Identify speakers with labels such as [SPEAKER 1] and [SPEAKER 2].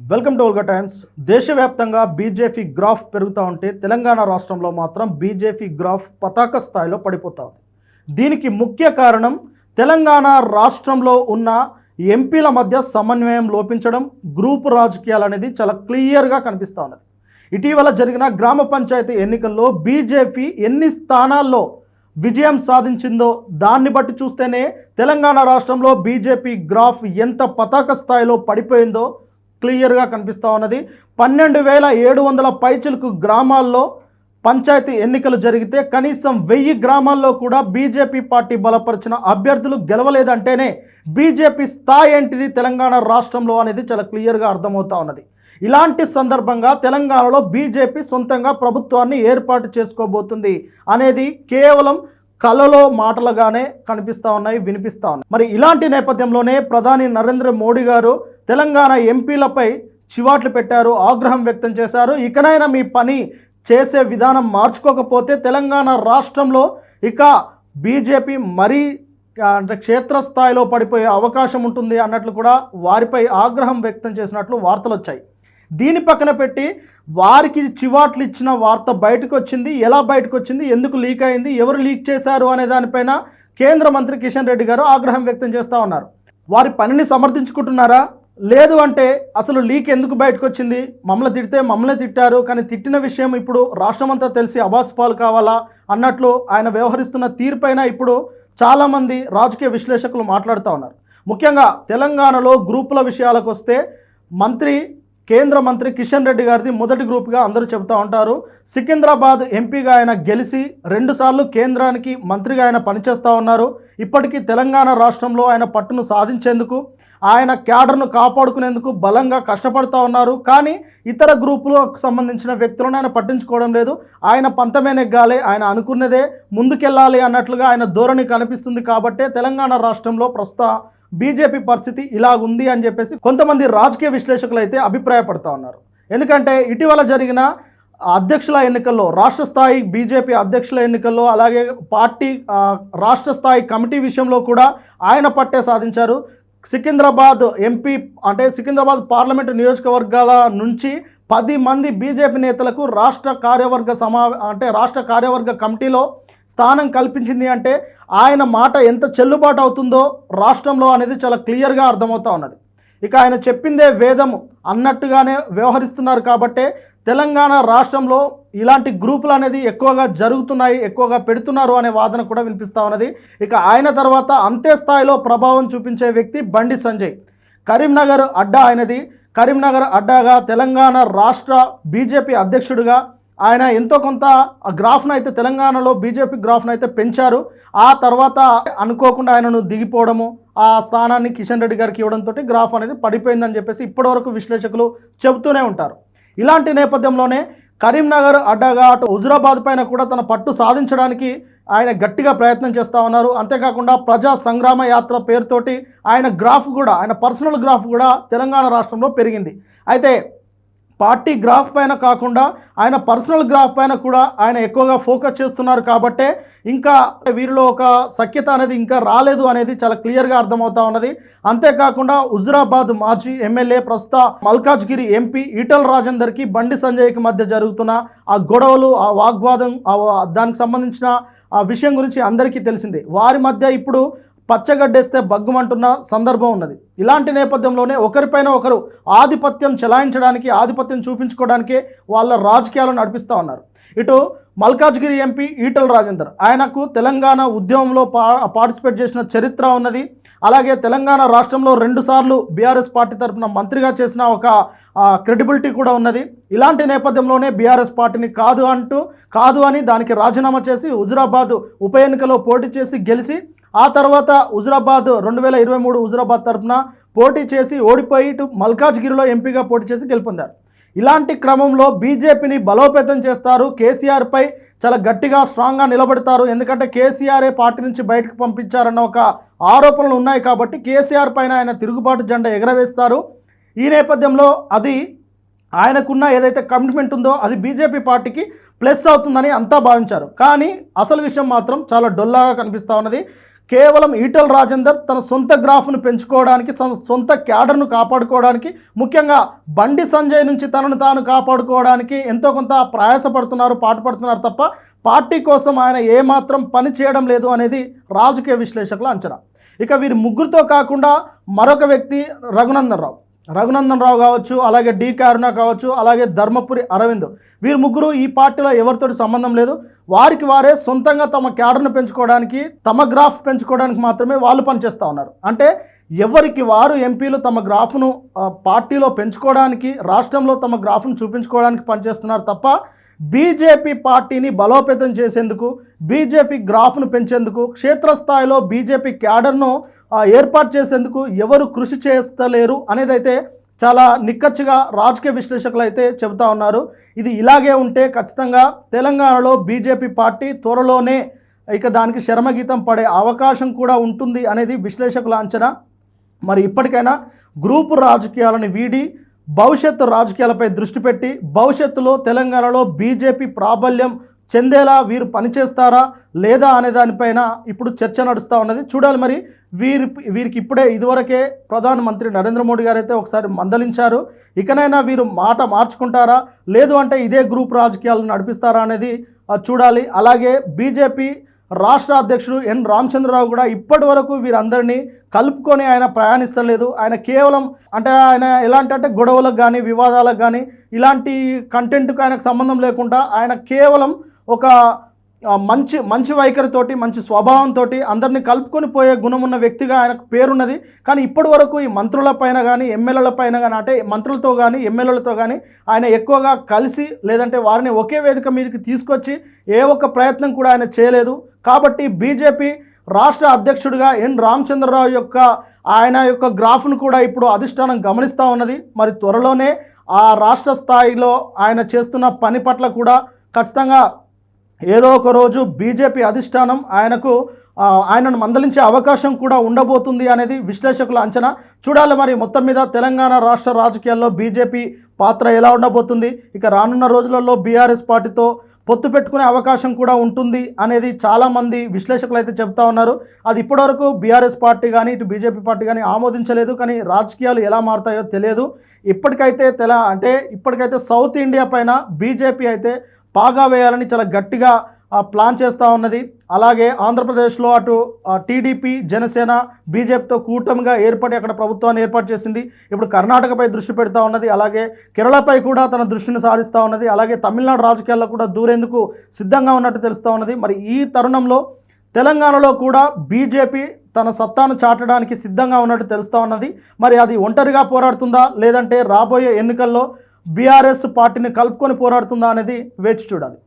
[SPEAKER 1] Welcome to Volga Times. దేశవ్యాప్తంగా BJP graph పెరుగుతూ ఉంటే తెలంగాణ రాష్ట్రంలో మాత్రం బీజేపీ గ్రాఫ్ పతాక స్థాయిలో పడిపోతా ఉంది. దీనికి ముఖ్య కారణం తెలంగాణ రాష్ట్రంలో ఉన్న ఎంపీల మధ్య సమన్వయం లోపించడం గ్రూప్ రాజకీయాలు అనేది చాలా క్లియర్గా కనిపిస్తూ ఉన్నది. ఇటీవల జరిగిన గ్రామ పంచాయతీ ఎన్నికల్లో బీజేపీ ఎన్ని స్థానాల్లో విజయం సాధించిందో దాన్ని బట్టి చూస్తేనే తెలంగాణ రాష్ట్రంలో బీజేపీ గ్రాఫ్ ఎంత పతాక స్థాయిలో పడిపోయిందో క్లియర్గా కనిపిస్తూ ఉన్నది. పన్నెండు వేల ఏడు వందల పైచులకు గ్రామాల్లో పంచాయతీ ఎన్నికలు జరిగితే కనీసం వెయ్యి గ్రామాల్లో కూడా బీజేపీ పార్టీ బలపరిచిన అభ్యర్థులు గెలవలేదంటేనే బీజేపీ స్థాయి ఏంటిది తెలంగాణ రాష్ట్రంలో అనేది చాలా క్లియర్గా అర్థమవుతా ఉన్నది. ఇలాంటి సందర్భంగా తెలంగాణలో బీజేపీ సొంతంగా ప్రభుత్వాన్ని ఏర్పాటు చేసుకోబోతుంది అనేది కేవలం కలలో మాటలుగానే కనిపిస్తూ ఉన్నాయి వినిపిస్తూ ఉన్నాయి. మరి ఇలాంటి నేపథ్యంలోనే ప్రధాని నరేంద్ర మోడీ గారు తెలంగాణ ఎంపీలపై చివాట్లు పెట్టారు ఆగ్రహం వ్యక్తం చేశారు. ఇకనైనా మీ పని చేసే విధానం మార్చుకోకపోతే తెలంగాణ రాష్ట్రంలో ఇక బీజేపీ మరీ అంటే క్షేత్రస్థాయిలో పడిపోయే అవకాశం ఉంటుంది అన్నట్లు కూడా వారిపై ఆగ్రహం వ్యక్తం చేసినట్లు వార్తలు వచ్చాయి. దీని పక్కన పెట్టి వారికి చివాట్లు ఇచ్చిన వార్త బయటకు వచ్చింది. ఎలా బయటకు వచ్చింది? ఎందుకు లీక్ అయింది? ఎవరు లీక్ చేశారు అనే దానిపైన కేంద్ర మంత్రి కిషన్ రెడ్డి గారు ఆగ్రహం వ్యక్తం చేస్తూ ఉన్నారు. వారి పనిని సమర్థించుకుంటున్నారా? లేదు అంటే అసలు లీక్ ఎందుకు బయటకు వచ్చింది మమ్మల్ని తిడితే మమ్మల్ని తిట్టారు కానీ తిట్టిన విషయం ఇప్పుడు రాష్ట్రమంతా తెలిసి అబాస్ పాలు కావాలా అన్నట్లు ఆయన వ్యవహరిస్తున్న తీరుపైన ఇప్పుడు చాలామంది రాజకీయ విశ్లేషకులు మాట్లాడుతూ ఉన్నారు. ముఖ్యంగా తెలంగాణలో గ్రూపుల విషయాలకు వస్తే మంత్రి కేంద్ర మంత్రి కిషన్ రెడ్డి గారిది మొదటి గ్రూప్గా అందరూ చెబుతూ ఉంటారు. సికింద్రాబాద్ ఎంపీగా ఆయన గెలిచి రెండుసార్లు కేంద్రానికి మంత్రిగా ఆయన పనిచేస్తూ ఉన్నారు. ఇప్పటికీ తెలంగాణ రాష్ట్రంలో ఆయన పట్టును సాధించేందుకు ఆయన క్యాడర్ను కాపాడుకునేందుకు బలంగా కష్టపడుతూ ఉన్నారు. కానీ ఇతర గ్రూపులకు సంబంధించిన వ్యక్తులను ఆయన పట్టించుకోవడం లేదు. ఆయన పంతమే నెగ్గాలి ఆయన అనుకున్నదే ముందుకెళ్ళాలి అన్నట్లుగా ఆయన ధోరణి కనిపిస్తుంది కాబట్టే తెలంగాణ రాష్ట్రంలో ప్రస్తుత బీజేపీ పరిస్థితి ఇలా ఉంది అని చెప్పేసి కొంతమంది రాజకీయ విశ్లేషకులు అయితే అభిప్రాయపడుతూ ఉన్నారు. ఎందుకంటే ఇటీవల జరిగిన అధ్యక్షుల ఎన్నికల్లో రాష్ట్ర స్థాయి బీజేపీ అధ్యక్షుల ఎన్నికల్లో అలాగే పార్టీ రాష్ట్ర స్థాయి కమిటీ విషయంలో కూడా ఆయన పట్టే సాధించారు. సికింద్రాబాద్ ఎంపీ అంటే సికింద్రాబాద్ పార్లమెంటు నియోజకవర్గాల నుంచి పది మంది బీజేపీ నేతలకు రాష్ట్ర కార్యవర్గ సమా అంటే రాష్ట్ర కార్యవర్గ కమిటీలో స్థానం కల్పించింది అంటే ఆయన మాట ఎంత చెల్లుబాటు అవుతుందో రాష్ట్రంలో అనేది చాలా క్లియర్గా అర్థమవుతా ఉన్నది. ఇక ఆయన చెప్పిందే వేదము అన్నట్టుగానే వ్యవహరిస్తున్నారు కాబట్టే తెలంగాణ రాష్ట్రంలో ఇలాంటి గ్రూపులు అనేది ఎక్కువగా జరుగుతున్నాయి ఎక్కువగా పెడుతున్నారు అనే వాదన కూడా వినిపిస్తూ ఉన్నది. ఇక ఆయన తర్వాత అంతే స్థాయిలో ప్రభావం చూపించే వ్యక్తి బండి సంజయ్. కరీంనగర్ అడ్డా ఆయనది. కరీంనగర్ అడ్డాగా తెలంగాణ రాష్ట్ర బీజేపీ అధ్యక్షుడిగా ఆయన ఎంతో కొంత ఆ గ్రాఫ్ను అయితే తెలంగాణలో బీజేపీ గ్రాఫ్ను అయితే పెంచారు. ఆ తర్వాత అనుకోకుండా ఆయనను దిగిపోవడము ఆ స్థానాన్ని కిషన్ రెడ్డి గారికి ఇవ్వడంతో గ్రాఫ్ అనేది పడిపోయిందని చెప్పేసి ఇప్పటివరకు విశ్లేషకులు చెబుతూనే ఉంటారు. ఇలాంటి నేపథ్యంలోనే కరీంనగర్ అడ్డగా అటు హుజురాబాద్ పైన కూడా తన పట్టు సాధించడానికి ఆయన గట్టిగా ప్రయత్నం చేస్తూ ఉన్నారు. అంతేకాకుండా ప్రజా సంగ్రామ యాత్ర పేరుతోటి ఆయన గ్రాఫ్ కూడా ఆయన పర్సనల్ గ్రాఫ్ కూడా తెలంగాణ రాష్ట్రంలో పెరిగింది. అయితే పార్టీ గ్రాఫ్ పైన కాకుండా ఆయన పర్సనల్ గ్రాఫ్ పైన కూడా ఆయన ఎక్కువగా ఫోకస్ చేస్తున్నారు కాబట్టే ఇంకా వీరిలో ఒక సఖ్యత అనేది ఇంకా రాలేదు అనేది చాలా క్లియర్గా అర్థమవుతా ఉన్నది. అంతేకాకుండా హుజురాబాద్ మాజీ ఎమ్మెల్యే ప్రస్తుత మల్కాజ్గిరి ఎంపీ ఈటల్ రాజేందర్కి బండి సంజయ్కి మధ్య జరుగుతున్న ఆ గొడవలు ఆ వాగ్వాదం దానికి సంబంధించిన ఆ విషయం గురించి అందరికీ తెలిసిందే. వారి మధ్య ఇప్పుడు పచ్చగడ్డేస్తే బగ్గుమంటున్న సందర్భం ఉన్నది. ఇలాంటి నేపథ్యంలోనే ఒకరిపైన ఒకరు ఆధిపత్యం చెలాయించడానికి ఆధిపత్యం చూపించుకోవడానికే వాళ్ళ రాజకీయాలు నడిపిస్తూ ఉన్నారు. ఇటు మల్కాజ్గిరి ఎంపీ ఈటల రాజేందర్ ఆయనకు తెలంగాణ ఉద్యమంలో పా పార్టిసిపేట్ చేసిన చరిత్ర ఉన్నది. అలాగే తెలంగాణ రాష్ట్రంలో రెండుసార్లు బీఆర్ఎస్ పార్టీ తరఫున మంత్రిగా చేసిన ఒక క్రెడిబిలిటీ కూడా ఉన్నది. ఇలాంటి నేపథ్యంలోనే బీఆర్ఎస్ పార్టీని కాదు అంటూ కాదు అని దానికి రాజీనామా చేసి హుజురాబాద్ ఉప ఎన్నికలో పోటీ చేసి గెలిచి ఆ తర్వాత హుజరాబాద్ రెండు వేల ఇరవై మూడు హుజరాబాద్ తరఫున పోటీ చేసి ఓడిపోయి ఇటు మల్కాజ్గిరిలో ఎంపీగా పోటీ చేసి గెలుపొందారు. ఇలాంటి క్రమంలో బీజేపీని బలోపేతం చేస్తారు. కేసీఆర్పై చాలా గట్టిగా స్ట్రాంగ్గా నిలబడతారు. ఎందుకంటే కేసీఆరే పార్టీ నుంచి బయటకు పంపించారన్న ఒక ఆరోపణలు ఉన్నాయి కాబట్టి కేసీఆర్ పైన ఆయన తిరుగుబాటు జెండా ఎగరవేస్తారు. ఈ నేపథ్యంలో అది ఆయనకున్న ఏదైతే కమిట్మెంట్ ఉందో అది బీజేపీ పార్టీకి ప్లస్ అవుతుందని అంతా భావించారు. కానీ అసలు విషయం మాత్రం చాలా డొల్లాగా కనిపిస్తూ ఉన్నది. కేవలం ఈటల్ రాజేందర్ తన సొంత గ్రాఫ్ను పెంచుకోవడానికి తన సొంత క్యాడర్ను కాపాడుకోవడానికి ముఖ్యంగా బండి సంజయ్ నుంచి తనను తాను కాపాడుకోవడానికి ఎంతో కొంత ప్రయాసపడుతున్నారు పాటుపడుతున్నారు తప్ప పార్టీ కోసం ఆయన ఏమాత్రం పని చేయడం లేదు అనేది రాజకీయ విశ్లేషకుల అంచనా. ఇక వీరి ముగ్గురితో కాకుండా మరొక వ్యక్తి రఘునందన్ రావు. రఘునందన్ రావు కావచ్చు అలాగే డి. కారుణ కావచ్చు అలాగే ధర్మపురి అరవింద్. వీరు ముగ్గురు ఈ పార్టీలో ఎవరితోటి సంబంధం లేదు. వారికి వారే సొంతంగా తమ క్యాడర్ను పెంచుకోవడానికి తమ గ్రాఫ్ పెంచుకోవడానికి మాత్రమే వాళ్ళు పనిచేస్తూ ఉన్నారు. అంటే ఎవరికి వారు ఎంపీలు తమ గ్రాఫ్ను పార్టీలో పెంచుకోవడానికి రాష్ట్రంలో తమ గ్రాఫ్ను చూపించుకోవడానికి పనిచేస్తున్నారు తప్ప బీజేపీ పార్టీని బలోపేతం చేసేందుకు బీజేపీ గ్రాఫ్ను పెంచేందుకు క్షేత్రస్థాయిలో బీజేపీ క్యాడర్ను ఏర్పాటు చేసేందుకు ఎవరు కృషి చేస్తలేరు అనేది అయితే చాలా నిక్కచ్చిగా రాజకీయ విశ్లేషకులు అయితే చెబుతా ఉన్నారు. ఇది ఇలాగే ఉంటే ఖచ్చితంగా తెలంగాణలో బీజేపీ పార్టీ త్వరలోనే ఇక దానికి శరమగీతం పడే అవకాశం కూడా ఉంటుంది అనేది విశ్లేషకుల అంచనా. మరి ఇప్పటికైనా గ్రూపు రాజకీయాలను వీడి భవిష్యత్తు రాజకీయాలపై దృష్టి పెట్టి భవిష్యత్తులో తెలంగాణలో బీజేపీ ప్రాబల్యం చెందేలా వీరు పనిచేస్తారా లేదా అనే దానిపైన ఇప్పుడు చర్చ నడుస్తూ ఉన్నది. చూడాలి మరి వీరి వీరికి ఇప్పుడే ఇదివరకే ప్రధానమంత్రి నరేంద్ర మోడీ గారు అయితే ఒకసారి మందలించారు. ఇకనైనా వీరు మాట మార్చుకుంటారా? లేదు అంటే ఇదే గ్రూప్ రాజకీయాలను నడిపిస్తారా అనేది చూడాలి. అలాగే బీజేపీ రాష్ట్ర అధ్యక్షుడు ఎన్ రామచంద్రరావు కూడా ఇప్పటి వరకు వీరందరినీ కలుపుకొని ఆయన ప్రయాణిస్తలేదు. ఆయన కేవలం అంటే ఆయన ఎలాంటి అంటే గొడవలకు కానీ వివాదాలకు కానీ ఇలాంటి కంటెంట్కు ఆయనకు సంబంధం లేకుండా ఆయన కేవలం ఒక మంచి మంచి వైఖరితోటి మంచి స్వభావంతో అందరిని కలుపుకొని పోయే గుణం ఉన్న వ్యక్తిగా ఆయనకు పేరున్నది. కానీ ఇప్పటి వరకు ఈ మంత్రుల పైన కానీ ఎమ్మెల్యేల పైన కానీ అంటే మంత్రులతో కానీ ఎమ్మెల్యేలతో కానీ ఆయన ఎక్కువగా కలిసి లేదంటే వారిని ఒకే వేదిక మీదకి తీసుకొచ్చి ఏ ఒక్క ప్రయత్నం కూడా ఆయన చేయలేదు. కాబట్టి బీజేపీ రాష్ట్ర అధ్యక్షుడిగా ఎన్. రామచంద్రరావు యొక్క ఆయన యొక్క గ్రాఫ్ను కూడా ఇప్పుడు అధిష్టానం గమనిస్తూ ఉన్నది. మరి త్వరలోనే ఆ రాష్ట్ర స్థాయిలో ఆయన చేస్తున్న పని పట్ల కూడా ఖచ్చితంగా ఏదో ఒక రోజు బీజేపీ అధిష్టానం ఆయనకు ఆయనను మందలించే అవకాశం కూడా ఉండబోతుంది అనేది విశ్లేషకుల అంచనా. చూడాలి మరి మొత్తం మీద తెలంగాణ రాష్ట్ర రాజకీయాల్లో బీజేపీ పాత్ర ఎలా ఉండబోతుంది. ఇక రానున్న రోజులలో బీఆర్ఎస్ పార్టీతో పొత్తు పెట్టుకునే అవకాశం కూడా ఉంటుంది అనేది చాలామంది విశ్లేషకులు అయితే చెప్తా ఉన్నారు. అది ఇప్పటివరకు బీఆర్ఎస్ పార్టీ కానీ ఇటు బీజేపీ పార్టీ కానీ ఆమోదించలేదు కానీ రాజకీయాలు ఎలా మారుతాయో తెలియదు. ఇప్పటికైతే తెల అంటే ఇప్పటికైతే సౌత్ ఇండియా పైన బీజేపీ అయితే పాగా వేయాలని చాలా గట్టిగా ప్లాన్ చేస్తూ ఉన్నది. అలాగే ఆంధ్రప్రదేశ్లో అటు టీడీపీ జనసేన బీజేపీతో కూటమిగా ఏర్పడి అక్కడ ప్రభుత్వాన్ని ఏర్పాటు చేసింది. ఇప్పుడు కర్ణాటకపై దృష్టి పెడతా ఉన్నది. అలాగే కేరళపై కూడా తన దృష్టిని సారిస్తూ ఉన్నది. అలాగే తమిళనాడు రాజకీయాల్లో కూడా దూరేందుకు సిద్ధంగా ఉన్నట్టు తెలుస్తూ ఉన్నది. మరి ఈ తరుణంలో తెలంగాణలో కూడా బీజేపీ తన సత్తాను చాటడానికి సిద్ధంగా ఉన్నట్టు తెలుస్తూ ఉన్నది. మరి అది ఒంటరిగా పోరాడుతుందా? లేదంటే రాబోయే ఎన్నికల్లో బీఆర్ఎస్ పార్టీని కలుపుకొని పోరాడుతుందా అనేది వేచి చూడాలి.